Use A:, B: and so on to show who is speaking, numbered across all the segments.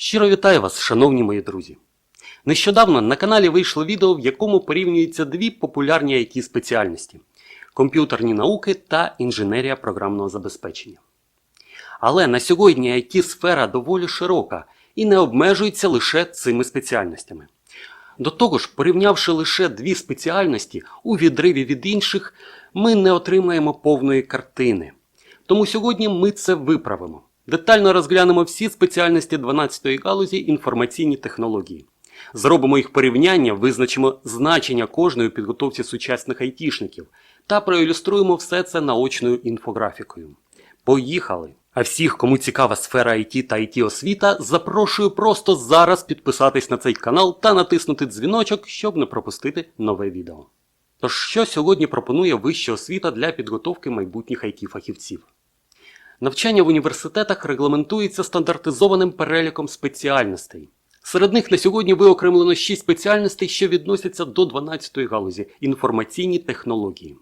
A: Щиро вітаю вас, шановні мої друзі. Нещодавно на каналі вийшло відео, в якому порівнюються дві популярні it спеціальності комп'ютерні науки та інженерія програмного забезпечення. Але на сьогодні it сфера доволі широка і не обмежується лише цими спеціальностями. До того ж, порівнявши лише дві спеціальності у відриві від інших, ми не отримаємо повної картини. Тому сьогодні ми це виправимо. Детально розглянемо всі спеціальності 12-ї галузі інформаційні технології. Зробимо їх порівняння, визначимо значення кожної у підготовці сучасних айтішників та проілюструємо все це наочною інфографікою. Поїхали! А всіх, кому цікава сфера IT та IT освіта, запрошую просто зараз підписатись на цей канал та натиснути дзвіночок, щоб не пропустити нове відео. Тож, що сьогодні пропонує вища освіта для підготовки майбутніх it фахівців Навчання в університетах регламентується стандартизованим переліком спеціальностей. Серед них на сьогодні виокремлено 6 спеціальностей, що відносяться до 12-ї галузі інформаційні технології.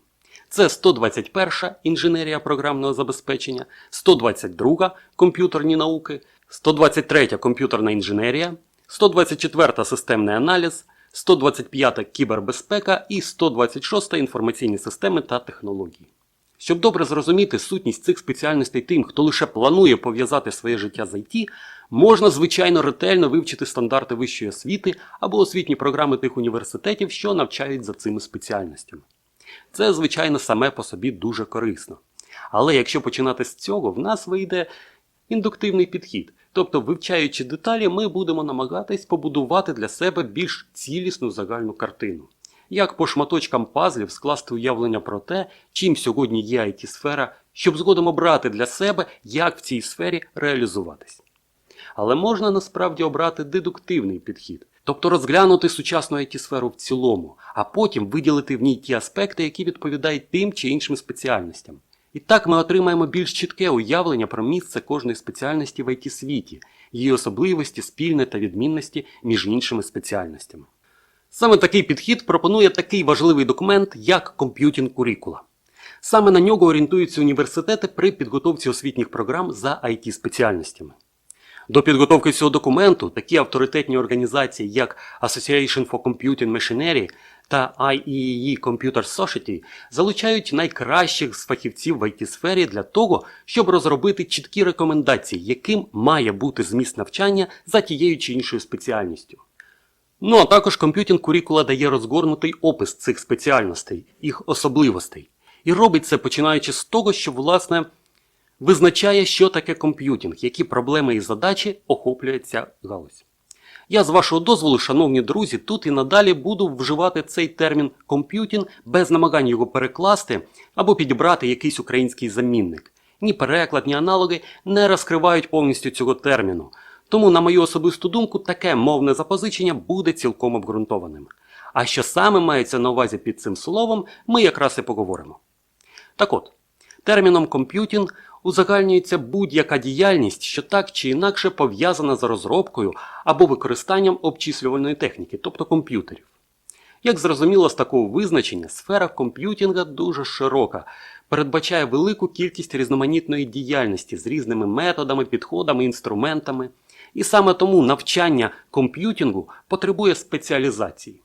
A: Це 121 інженерія програмного забезпечення, 122 комп'ютерні науки, 123 комп'ютерна інженерія, 124 системний аналіз, 125 кібербезпека і 126 інформаційні системи та технології. Щоб добре зрозуміти сутність цих спеціальностей тим, хто лише планує пов'язати своє життя з IT, можна звичайно ретельно вивчити стандарти вищої освіти або освітні програми тих університетів, що навчають за цими спеціальностями. Це, звичайно, саме по собі дуже корисно. Але якщо починати з цього, в нас вийде індуктивний підхід. Тобто, вивчаючи деталі, ми будемо намагатись побудувати для себе більш цілісну загальну картину. Як по шматочкам пазлів скласти уявлення про те, чим сьогодні є it сфера щоб згодом обрати для себе, як в цій сфері реалізуватись. Але можна насправді обрати дедуктивний підхід, тобто розглянути сучасну it сферу в цілому, а потім виділити в ній ті аспекти, які відповідають тим чи іншим спеціальностям. І так ми отримаємо більш чітке уявлення про місце кожної спеціальності в it світі, її особливості, спільне та відмінності між іншими спеціальностями. Саме такий підхід пропонує такий важливий документ, як комп'ютінг курікула. Саме на нього орієнтуються університети при підготовці освітніх програм за it спеціальностями. До підготовки цього документу такі авторитетні організації, як Association for Computing Machinery та IEEE Computer Society, залучають найкращих з фахівців в it сфері для того, щоб розробити чіткі рекомендації, яким має бути зміст навчання за тією чи іншою спеціальністю. Ну а також комп'ютінг курікула дає розгорнутий опис цих спеціальностей, їх особливостей. І робить це починаючи з того, що, власне, визначає, що таке комп'ютінг, які проблеми і задачі охоплює ця галузь. Я з вашого дозволу, шановні друзі, тут і надалі буду вживати цей термін комп'ютінг без намагань його перекласти або підібрати якийсь український замінник. Ні переклад, ні аналоги не розкривають повністю цього терміну. Тому, на мою особисту думку, таке мовне запозичення буде цілком обґрунтованим. А що саме мається на увазі під цим словом, ми якраз і поговоримо. Так от, терміном комп'ютінг узагальнюється будь-яка діяльність, що так чи інакше пов'язана з розробкою або використанням обчислювальної техніки, тобто комп'ютерів. Як зрозуміло з такого визначення, сфера комп'ютінга дуже широка, передбачає велику кількість різноманітної діяльності з різними методами, підходами, інструментами. І саме тому навчання комп'ютінгу потребує спеціалізації.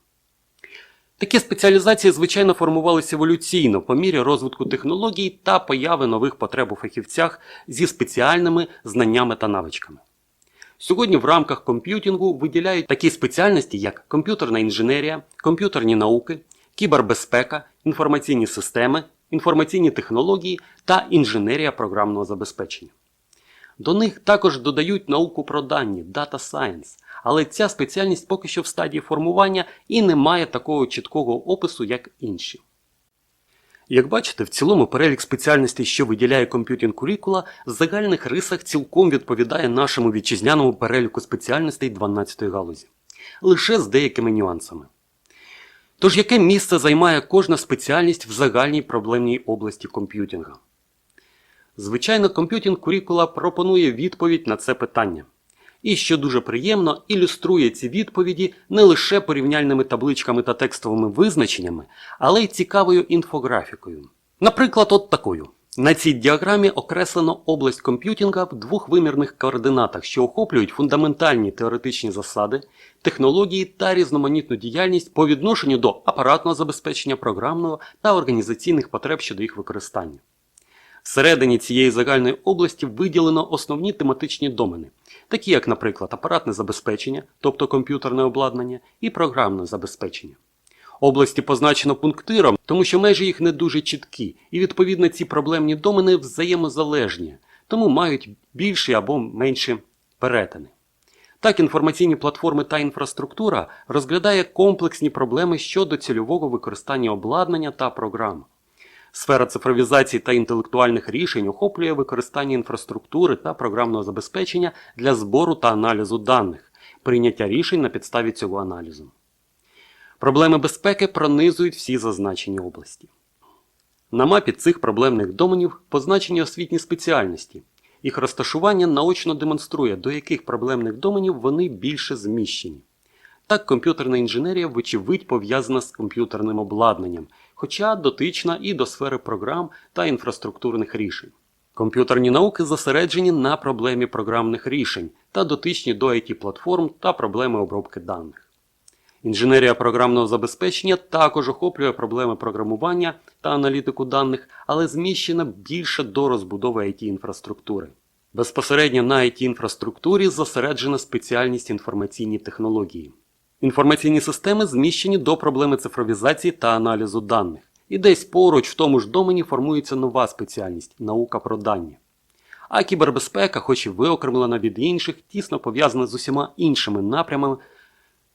A: Такі спеціалізації, звичайно, формувалися еволюційно по мірі розвитку технологій та появи нових потреб у фахівцях зі спеціальними знаннями та навичками. Сьогодні в рамках комп'ютінгу виділяють такі спеціальності, як комп'ютерна інженерія, комп'ютерні науки, кібербезпека, інформаційні системи, інформаційні технології та інженерія програмного забезпечення. До них також додають науку про дані Data Science, але ця спеціальність поки що в стадії формування і не має такого чіткого опису, як інші. Як бачите, в цілому перелік спеціальностей, що виділяє комп'ютінг курікула, в загальних рисах цілком відповідає нашому вітчизняному переліку спеціальностей 12 ї галузі, лише з деякими нюансами. Тож, яке місце займає кожна спеціальність в загальній проблемній області комп'ютінга? Звичайно, комп'ютінг курікула пропонує відповідь на це питання. І, що дуже приємно, ілюструє ці відповіді не лише порівняльними табличками та текстовими визначеннями, але й цікавою інфографікою. Наприклад, от такою. На цій діаграмі окреслено область комп'ютінга в двохвимірних координатах, що охоплюють фундаментальні теоретичні засади, технології та різноманітну діяльність по відношенню до апаратного забезпечення програмного та організаційних потреб щодо їх використання. Всередині цієї загальної області виділено основні тематичні домени, такі як, наприклад, апаратне забезпечення, тобто комп'ютерне обладнання, і програмне забезпечення. Області позначено пунктиром, тому що межі їх не дуже чіткі, і відповідно ці проблемні домени взаємозалежні, тому мають більші або менші перетини. Так, інформаційні платформи та інфраструктура розглядає комплексні проблеми щодо цільового використання обладнання та програм. Сфера цифровізації та інтелектуальних рішень охоплює використання інфраструктури та програмного забезпечення для збору та аналізу даних, прийняття рішень на підставі цього аналізу. Проблеми безпеки пронизують всі зазначені області. На мапі цих проблемних доменів позначені освітні спеціальності. Їх розташування наочно демонструє, до яких проблемних доменів вони більше зміщені. Так, комп'ютерна інженерія, вочевидь, пов'язана з комп'ютерним обладнанням, хоча дотична і до сфери програм та інфраструктурних рішень. Комп'ютерні науки зосереджені на проблемі програмних рішень та дотичні до it платформ та проблеми обробки даних. Інженерія програмного забезпечення також охоплює проблеми програмування та аналітику даних, але зміщена більше до розбудови it інфраструктури. Безпосередньо на it інфраструктурі зосереджена спеціальність інформаційні технології. Інформаційні системи зміщені до проблеми цифровізації та аналізу даних. І десь поруч в тому ж домені формується нова спеціальність наука про дані. А кібербезпека, хоч і виокремлена від інших, тісно пов'язана з усіма іншими напрямами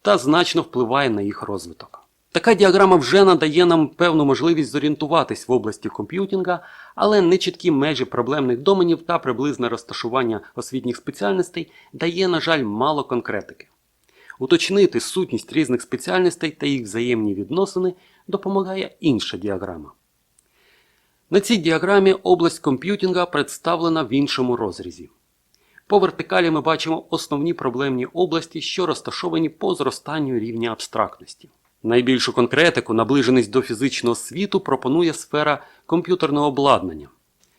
A: та значно впливає на їх розвиток. Така діаграма вже надає нам певну можливість зорієнтуватись в області комп'ютінга, але нечіткі межі проблемних доменів та приблизне розташування освітніх спеціальностей дає, на жаль, мало конкретики. Уточнити сутність різних спеціальностей та їх взаємні відносини допомагає інша діаграма. На цій діаграмі область комп'ютінга представлена в іншому розрізі. По вертикалі ми бачимо основні проблемні області, що розташовані по зростанню рівня абстрактності. Найбільшу конкретику, наближеність до фізичного світу, пропонує сфера комп'ютерного обладнання.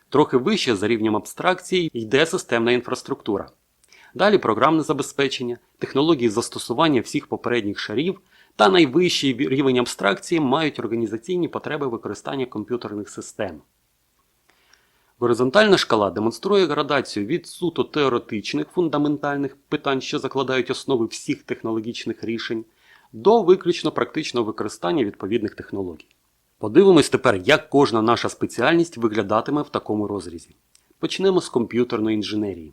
A: Трохи вище за рівнем абстракції йде системна інфраструктура. Далі програмне забезпечення, технології застосування всіх попередніх шарів та найвищий рівень абстракції мають організаційні потреби використання комп'ютерних систем. Горизонтальна шкала демонструє градацію від суто теоретичних фундаментальних питань, що закладають основи всіх технологічних рішень, до виключно практичного використання відповідних технологій. Подивимось тепер, як кожна наша спеціальність виглядатиме в такому розрізі. Почнемо з комп'ютерної інженерії.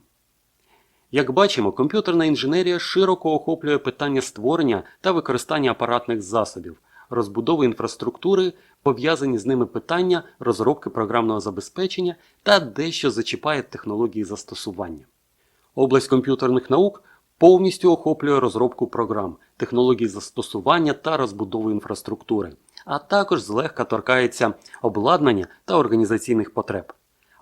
A: Як бачимо, комп'ютерна інженерія широко охоплює питання створення та використання апаратних засобів, розбудови інфраструктури, пов'язані з ними питання розробки програмного забезпечення та дещо зачіпає технології застосування. Область комп'ютерних наук повністю охоплює розробку програм, технологій застосування та розбудову інфраструктури, а також злегка торкається обладнання та організаційних потреб.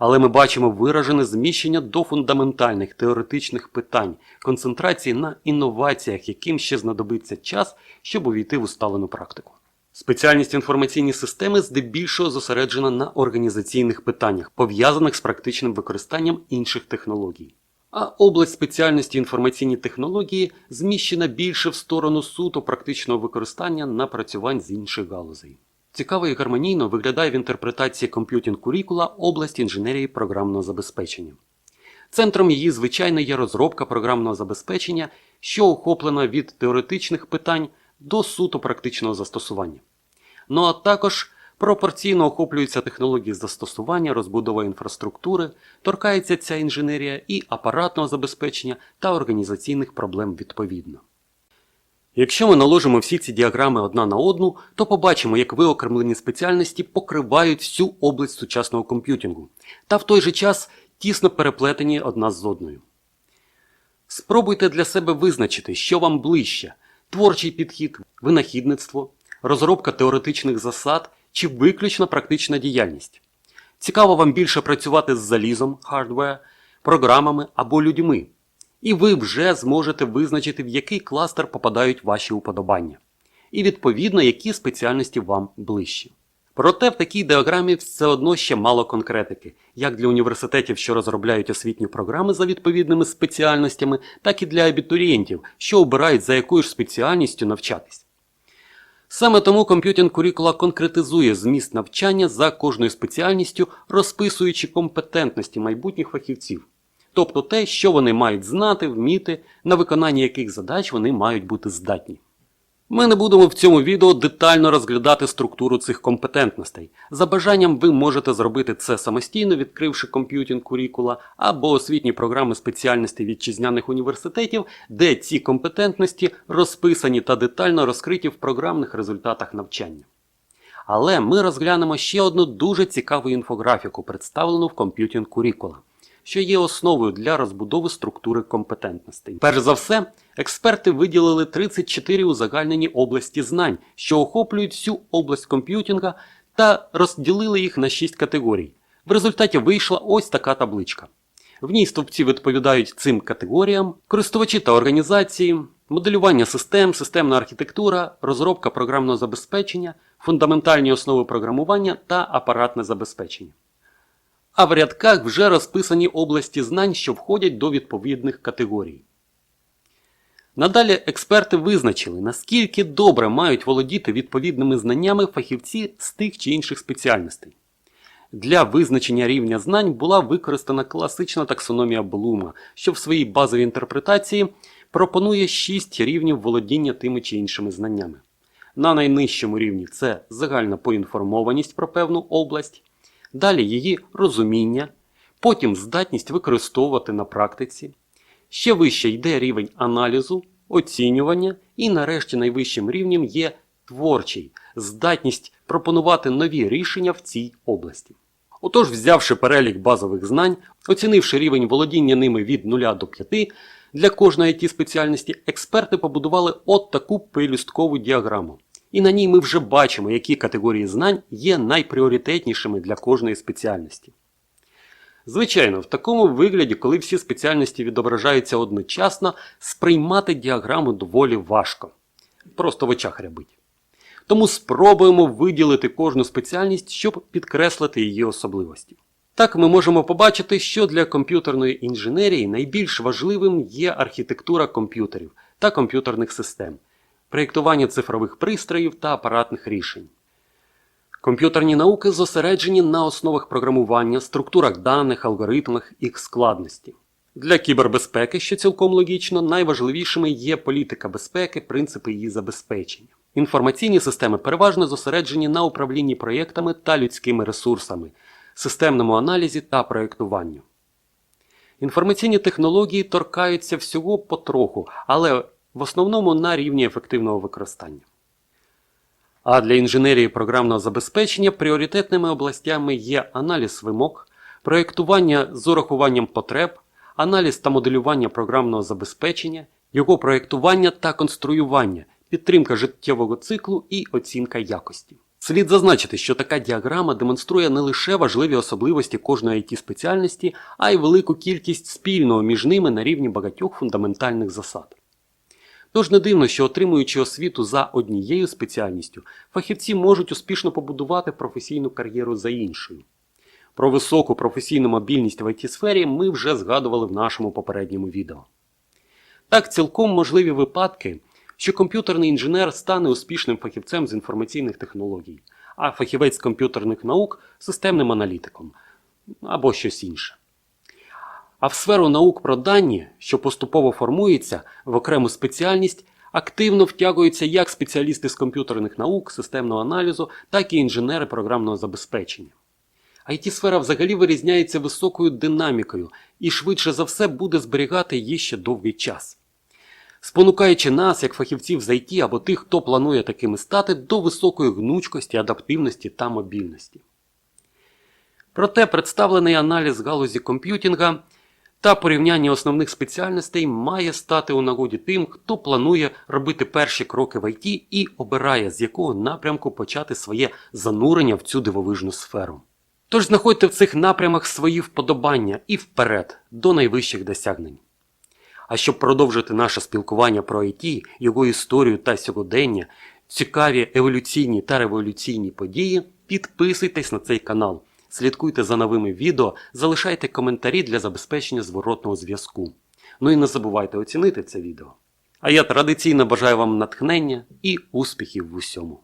A: Але ми бачимо виражене зміщення до фундаментальних теоретичних питань, концентрації на інноваціях, яким ще знадобиться час, щоб увійти в усталену практику. Спеціальність інформаційні системи здебільшого зосереджена на організаційних питаннях, пов'язаних з практичним використанням інших технологій. А область спеціальності інформаційні технології зміщена більше в сторону суто практичного використання напрацювань з інших галузей. Цікаво і гармонійно виглядає в інтерпретації комп'ютінг курікула область інженерії програмного забезпечення. Центром її, звичайно, є розробка програмного забезпечення, що охоплена від теоретичних питань до суто практичного застосування. Ну а також пропорційно охоплюються технології застосування, розбудова інфраструктури, торкається ця інженерія і апаратного забезпечення та організаційних проблем відповідно. Якщо ми наложимо всі ці діаграми одна на одну, то побачимо, як виокремлені спеціальності покривають всю область сучасного комп'ютінгу та в той же час тісно переплетені одна з одною. Спробуйте для себе визначити, що вам ближче творчий підхід, винахідництво, розробка теоретичних засад чи виключно практична діяльність. Цікаво вам більше працювати з залізом, хардвер, програмами або людьми. І ви вже зможете визначити, в який кластер попадають ваші уподобання. І відповідно, які спеціальності вам ближчі. Проте в такій діаграмі все одно ще мало конкретики, як для університетів, що розробляють освітні програми за відповідними спеціальностями, так і для абітурієнтів, що обирають за якою ж спеціальністю навчатись. Саме тому комп'ютінг курікула конкретизує зміст навчання за кожною спеціальністю, розписуючи компетентності майбутніх фахівців, тобто те, що вони мають знати, вміти, на виконання яких задач вони мають бути здатні. Ми не будемо в цьому відео детально розглядати структуру цих компетентностей. За бажанням ви можете зробити це самостійно, відкривши комп'ютінг курікула або освітні програми спеціальностей вітчизняних університетів, де ці компетентності розписані та детально розкриті в програмних результатах навчання. Але ми розглянемо ще одну дуже цікаву інфографіку, представлену в комп'ютінг курікула що є основою для розбудови структури компетентностей. Перш за все, експерти виділили 34 узагальнені області знань, що охоплюють всю область комп'ютінга, та розділили їх на 6 категорій. В результаті вийшла ось така табличка. В ній стовпці відповідають цим категоріям: користувачі та організації, моделювання систем, системна архітектура, розробка програмного забезпечення, фундаментальні основи програмування та апаратне забезпечення а в рядках вже розписані області знань, що входять до відповідних категорій. Надалі експерти визначили, наскільки добре мають володіти відповідними знаннями фахівці з тих чи інших спеціальностей. Для визначення рівня знань була використана класична таксономія Блума, що в своїй базовій інтерпретації пропонує 6 рівнів володіння тими чи іншими знаннями. На найнижчому рівні це загальна поінформованість про певну область далі її розуміння, потім здатність використовувати на практиці. Ще вище йде рівень аналізу, оцінювання, і нарешті найвищим рівнем є творчий здатність пропонувати нові рішення в цій області. Отож, взявши перелік базових знань, оцінивши рівень володіння ними від 0 до 5, для кожної it спеціальності експерти побудували от таку пелюсткову діаграму. І на ній ми вже бачимо, які категорії знань є найпріоритетнішими для кожної спеціальності. Звичайно, в такому вигляді, коли всі спеціальності відображаються одночасно, сприймати діаграму доволі важко. Просто в очах рябить. Тому спробуємо виділити кожну спеціальність, щоб підкреслити її особливості. Так ми можемо побачити, що для комп'ютерної інженерії найбільш важливим є архітектура комп'ютерів та комп'ютерних систем проєктування цифрових пристроїв та апаратних рішень. Комп'ютерні науки зосереджені на основах програмування, структурах даних, алгоритмах, їх складності. Для кібербезпеки, що цілком логічно, найважливішими є політика безпеки, принципи її забезпечення. Інформаційні системи переважно зосереджені на управлінні проєктами та людськими ресурсами, системному аналізі та проєктуванню. Інформаційні технології торкаються всього потроху, але в основному на рівні ефективного використання. А для інженерії програмного забезпечення пріоритетними областями є аналіз вимог, проєктування з урахуванням потреб, аналіз та моделювання програмного забезпечення, його проєктування та конструювання, підтримка життєвого циклу і оцінка якості. Слід зазначити, що така діаграма демонструє не лише важливі особливості кожної it спеціальності, а й велику кількість спільного між ними на рівні багатьох фундаментальних засад. Тож не дивно, що отримуючи освіту за однією спеціальністю, фахівці можуть успішно побудувати професійну кар'єру за іншою. Про високу професійну мобільність в it сфері ми вже згадували в нашому попередньому відео. Так, цілком можливі випадки, що комп'ютерний інженер стане успішним фахівцем з інформаційних технологій, а фахівець комп'ютерних наук системним аналітиком або щось інше. А в сферу наук про дані, що поступово формується в окрему спеціальність, активно втягуються як спеціалісти з комп'ютерних наук, системного аналізу, так і інженери програмного забезпечення. it сфера взагалі вирізняється високою динамікою і швидше за все буде зберігати її ще довгий час, спонукаючи нас, як фахівців з IT або тих, хто планує такими стати, до високої гнучкості, адаптивності та мобільності. Проте представлений аналіз галузі комп'ютінга та порівняння основних спеціальностей має стати у нагоді тим, хто планує робити перші кроки в ІТ і обирає, з якого напрямку почати своє занурення в цю дивовижну сферу. Тож знаходьте в цих напрямах свої вподобання і вперед до найвищих досягнень. А щоб продовжити наше спілкування про ІТ, його історію та сьогодення, цікаві еволюційні та революційні події, Підписуйтесь на цей канал, слідкуйте за новими відео, залишайте коментарі для забезпечення зворотного зв'язку. Ну і не забувайте оцінити це відео. А я традиційно бажаю вам натхнення і успіхів в усьому.